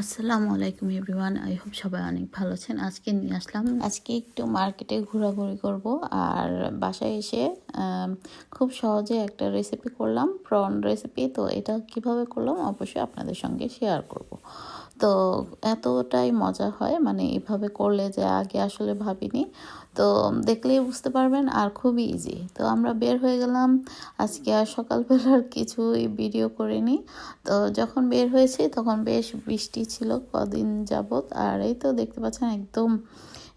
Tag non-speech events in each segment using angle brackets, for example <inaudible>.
আসসালামু আলাইকুম everyone, I hope সবাই অনেক ভালো আছেন। আজকে নিয়ে আসলাম। আজকে একটু মার্কেটে ঘোরাঘুরি করব আর বাসায় এসে খুব সহজে একটা রেসিপি করলাম প্রন রেসিপি তো এটা কীভাবে করলাম, অবশ্যই আপনাদের সঙ্গে শেয়ার করব। তো এতটাই মজা হয় মানে এভাবে করলে যে আগে আসলে ভাবিনি। তো দেখলেই বুঝতে পারবেন আর খুবই ইজি তো আমরা বের হয়ে গেলাম। আজকে আর সকালবেলার <laughs> কিছুই ভিডিও করিনি। তো যখন বের হয়েছি তখন বেশ বৃষ্টি ছিল, কদিন যাবত আর এই তো দেখতে পাচ্ছেন একদম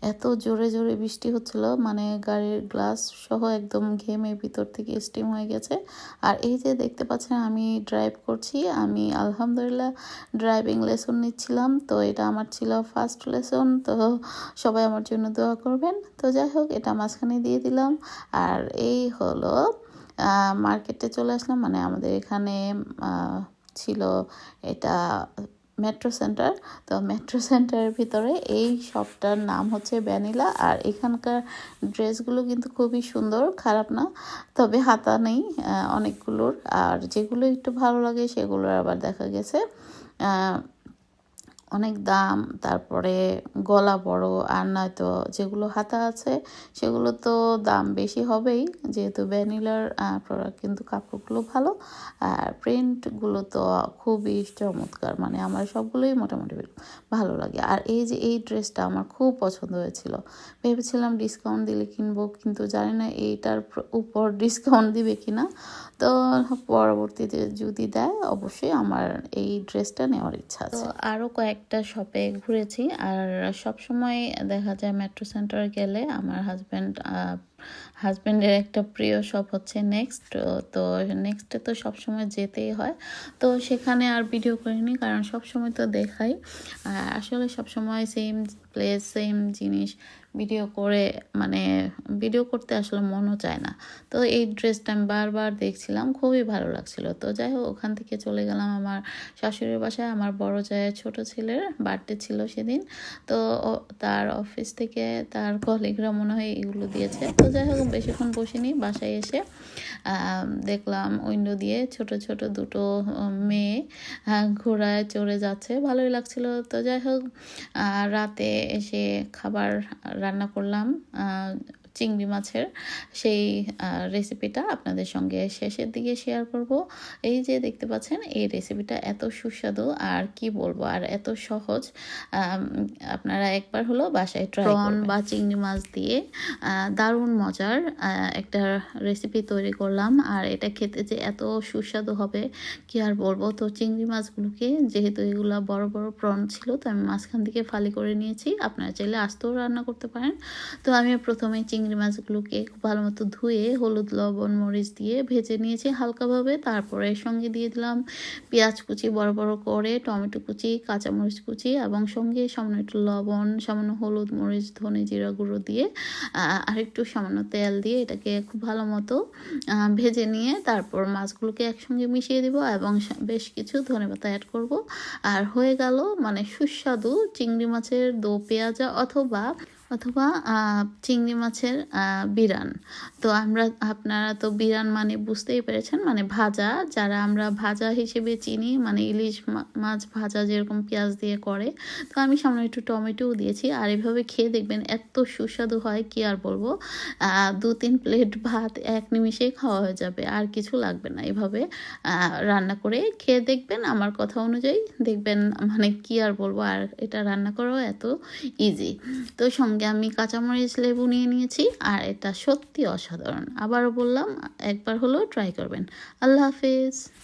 এত জোরে জোরে বৃষ্টি হচ্ছিল মানে গাড়ির গ্লাস সহ একদম ঘেমে ভিতর থেকে স্টিম হয়ে গেছে। আর এই যে দেখতে পাচ্ছেন, আমি ড্রাইভ করছি, আমি আলহামদুলিল্লাহ ড্রাইভিং লেসন নিচ্ছিলাম। তো এটা আমার ছিল ফার্স্ট লেসন তো সবাই আমার জন্য দোয়া করবেন। তো যাই হোক, এটা মাঝখানে দিয়ে দিলাম। আর এই হলো মার্কেটে চলে আসলাম মানে আমাদের এখানে ছিল এটা মেট্রো সেন্টার। তো মেট্রো সেন্টারের ভিতরে এই শপটার নাম হচ্ছে ভ্যানিলা আর এখানকার ড্রেসগুলো কিন্তু খুবই সুন্দর, খারাপ না। তবে হাতা নেই অনেকগুলোর। আর যেগুলো একটু ভালো লাগে সেগুলোর আবার দেখা গেছে। অনেক দাম, তারপরে গলা বড়, আর নয়তো যেগুলো হাতা আছে, সেগুলো তো দাম বেশি হবেই। যেহেতু ভ্যানিলার প্রোডাক্ট কিন্তু কাপড়গুলো ভালো, আর প্রিন্টগুলো তো খুবই চমৎকার। মানে আমার সবগুলোই মোটামুটি ভালো লাগে। আর এই যে এই ড্রেসটা আমার খুব পছন্দ হয়েছিল। ভেবেছিলাম ডিসকাউন্ট দিলে কিনবো, কিন্তু জানি না এইটার উপর ডিসকাউন্ট দিবে কিনা। তো পরবর্তীতে যদি দেয়, অবশ্যই আমার এই ড্রেসটা নেওয়ার ইচ্ছা আছে। আরও কয়েকটা শপে ঘুরেছি। আর সব সময় দেখা যায় মেট্রো সেন্টার গেলে আমার হাজব্যান্ড হাজব্যান্ডের একটা প্রিয় শপ হচ্ছে নেক্সট তো নেক্সটে তো সব সময় যেতেই হয়। তো সেখানে আর ভিডিও করিনি কারণ সব সময় তো দেখাই। আসলে সবসময় সেম প্লেস সেম জিনিস। ভিডিও করে মানে ভিডিও করতে আসলে মনও চায় না। তো এই ড্রেসটা আমি বারবার দেখছিলাম, খুবই ভালো লাগছিল। তো যাই হোক, ওখান থেকে চলে গেলাম আমার শাশুড়ির বাসায়। আমার বড় জায়ের ছোট ছেলের বার্থডে ছিল সেদিন। তো তার অফিস থেকে তার কলিগরা মনে হয় এগুলো দিয়েছে। তো যাই হোক, বেশিক্ষণ বসিনি, বাসায় এসে দেখলাম উইন্ডো দিয়ে ছোট ছোট দুটো মেয়ে ঘোড়ায় চড়ে যাচ্ছে। ভালোই লাগছিল। তো যাই হোক রাতে এসে খাবার রান্না করলাম। চিংড়ি মাছের সেই রেসিপিটা আপনাদের সঙ্গে শেষের দিকে শেয়ার করব। এই যে দেখতে পাচ্ছেন এই রেসিপিটা এত সুস্বাদু আর কি বলব আর এত সহজ। আপনারা একবার হলো বাসায় ট্রাই বা চিংড়ি মাছ দিয়ে দারুণ মজার একটা রেসিপি তৈরি করলাম। আর এটা খেতে যে এত সুস্বাদু হবে কি আর বলব? তো চিংড়ি মাছগুলোকে যেহেতু এগুলা বড় বড় প্রন ছিল তো আমি মাঝখান থেকে ফালি করে নিয়েছি। আপনারা চাইলে আস্তেও রান্না করতে পারেন। তো আমি প্রথমে চিংড়ি মাছগুলোকে খুব ভালো মতো ধুয়ে হলুদ লবণ মরিচ দিয়ে ভেজে নিয়েছি হালকাভাবে। তারপরে এর সঙ্গে দিয়ে দিলাম পেঁয়াজ কুচি বড় বড় করে টমেটো কুচি কাঁচামরিচ কুচি এবং সঙ্গে সামান্য একটু লবণ সামান্য হলুদ মরিচ ধনে জিরা গুঁড়ো দিয়ে আহ, আর একটু সামান্য তেল দিয়ে এটাকে খুব ভালো মতো ভেজে নিয়ে তারপর মাছগুলোকে একসঙ্গে মিশিয়ে দিব এবং বেশ কিছু ধনেপাতা অ্যাড করব। আর হয়ে গেল মানে সুস্বাদু চিংড়ি মাছের দো পেঁয়াজা অথবা অথবা চিংড়ি মাছের বিরান। তো আমরা, আপনারা তো বিরান মানে বুঝতেই পেরেছেন মানে ভাজা, যারা আমরা ভাজা হিসেবে চিনি মানে ইলিশ মাছ ভাজা যেরকম পেঁয়াজ দিয়ে করে। তো আমি সামনে একটু টমেটোও দিয়েছি, আর এভাবে খেয়ে দেখবেন এত সুস্বাদু হয়, কি আর বলব? দু তিন প্লেট ভাত এক নিমিষেই খাওয়া হয়ে যাবে, আর কিছু লাগবে না এভাবে রান্না করে খেয়ে দেখবেন আমার কথা অনুযায়ী, দেখবেন মানে কি আর বলব, আর এটা রান্না করাও এত ইজি তো সঙ্গে আমি কাঁচামরিচ লেবু নিয়ে নিয়েছি, আর এটা সত্যি অসাধারণ। আবারও বললাম, একবার হলেও ট্রাই করবেন। আল্লাহ হাফিজ।